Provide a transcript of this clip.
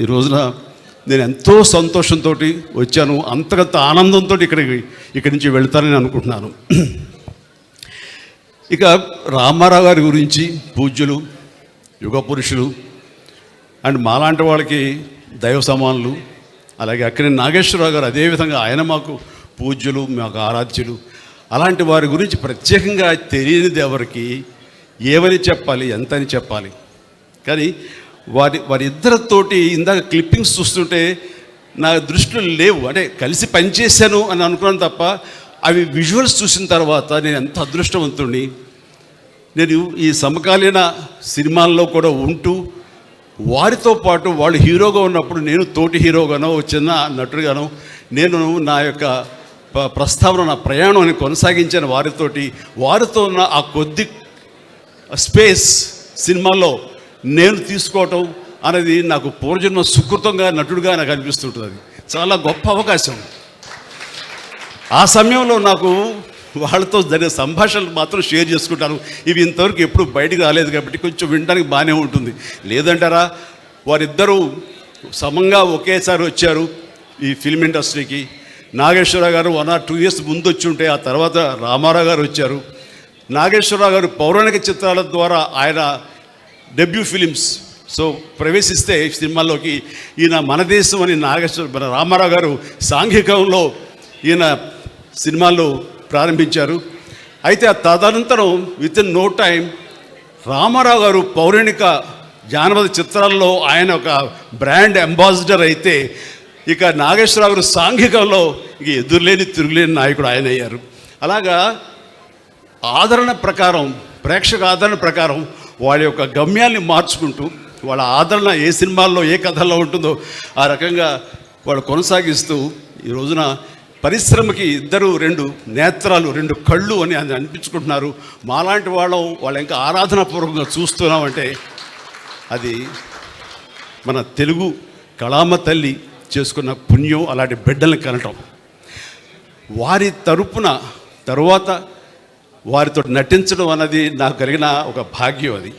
ఈ రోజున నేను ఎంతో సంతోషంతో వచ్చాను అంతకంత ఆనందంతో ఇక్కడికి ఇక్కడి నుంచి వెళ్తానని అనుకుంటున్నాను. ఇక రామారావు గారి గురించి పూజ్యులు యుగ పురుషులు అండ్ మాలాంటి వాళ్ళకి దైవ సమానులు అలాగే అక్కడి నాగేశ్వరరావు గారు అదేవిధంగా ఆయన మాకు పూజ్యులు మాకు ఆరాధ్యులు. అలాంటి వారి గురించి ప్రత్యేకంగా తెలియనిది ఎవరికి ఏమని చెప్పాలి ఎంతని చెప్పాలి. కానీ వారి వారిద్దరితోటి ఇందాక క్లిప్పింగ్స్ చూస్తుంటే నా దృష్టిలో లేవు. అంటే కలిసి పనిచేశాను అని అనుకున్నాను తప్ప అవి విజువల్స్ చూసిన తర్వాత నేను ఎంత అదృష్టవంతుడిని నేను ఈ సమకాలీన సినిమాల్లో కూడా ఉంటూ వారితో పాటు వాళ్ళు హీరోగా ఉన్నప్పుడు నేను తోటి హీరోగానో చిన్న నటుడుగానో నేను నా యొక్క ప్రస్తావన నా ప్రయాణాన్ని కొనసాగించిన వారితోటి. వారితో ఉన్న ఆ కొద్ది స్పేస్ సినిమాలో నేను తీసుకోవటం అనేది నాకు పూర్వజన్మ సుకృతంగా నటుడుగా నాకు అనిపిస్తుంటుంది. అది చాలా గొప్ప అవకాశం. ఆ సమయంలో నాకు వాళ్ళతో జరిగే సంభాషణలు మాత్రం షేర్ చేసుకుంటాను ఇవి ఇంతవరకు ఎప్పుడు బయటకు రాలేదు కాబట్టి కొంచెం వినడానికి బాగానే ఉంటుంది. లేదంటారా వారిద్దరూ సమంగా ఒకేసారి వచ్చారు ఈ ఫిల్మ్ ఇండస్ట్రీకి. నాగేశ్వరరావు గారు వన్ ఆర్ టూ ఇయర్స్ ముందు వచ్చి ఉంటే ఆ తర్వాత రామారావు గారు వచ్చారు. నాగేశ్వరరావు గారు పౌరాణిక చిత్రాల ద్వారా ఆయన డెబ్యూ ఫిలిమ్స్ సో ప్రవేశిస్తే సినిమాల్లోకి ఈయన మన దేశం అని నాగేశ్వర మన రామారావు గారు సాంఘికంలో ఈయన సినిమాల్లో ప్రారంభించారు. అయితే ఆ తదనంతరం within no time Ramarao గారు పౌరాణిక జానపద చిత్రాల్లో ఆయన ఒక బ్రాండ్ అంబాసిడర్ అయితే ఇక నాగేశ్వరరావు గారు సాంఘికంలో ఇక ఎదురులేని తిరుగులేని నాయకుడు ఆయన అయ్యారు. అలాగా ఆదరణ ప్రకారం ప్రేక్షక ఆదరణ ప్రకారం వాళ్ళ యొక్క గమ్యాన్ని మార్చుకుంటూ వాళ్ళ ఆదరణ ఏ సినిమాల్లో ఏ కథల్లో ఉంటుందో ఆ రకంగా వాళ్ళు కొనసాగిస్తూ ఈ రోజున పరిశ్రమకి ఇద్దరు రెండు నేత్రాలు రెండు కళ్ళు అని అని అనిపించుకుంటున్నారు. మాలాంటి వాళ్ళం వాళ్ళ ఇంకా ఆరాధనాపూర్వకంగా చూస్తున్నామంటే అది మన తెలుగు కళామ తల్లి చేసుకున్న పుణ్యం అలాంటి బిడ్డలను కనటం. వారి తరపున తరువాత వారితో నటించడం అన్నది నాకు కలిగిన ఒక భాగ్యం అది.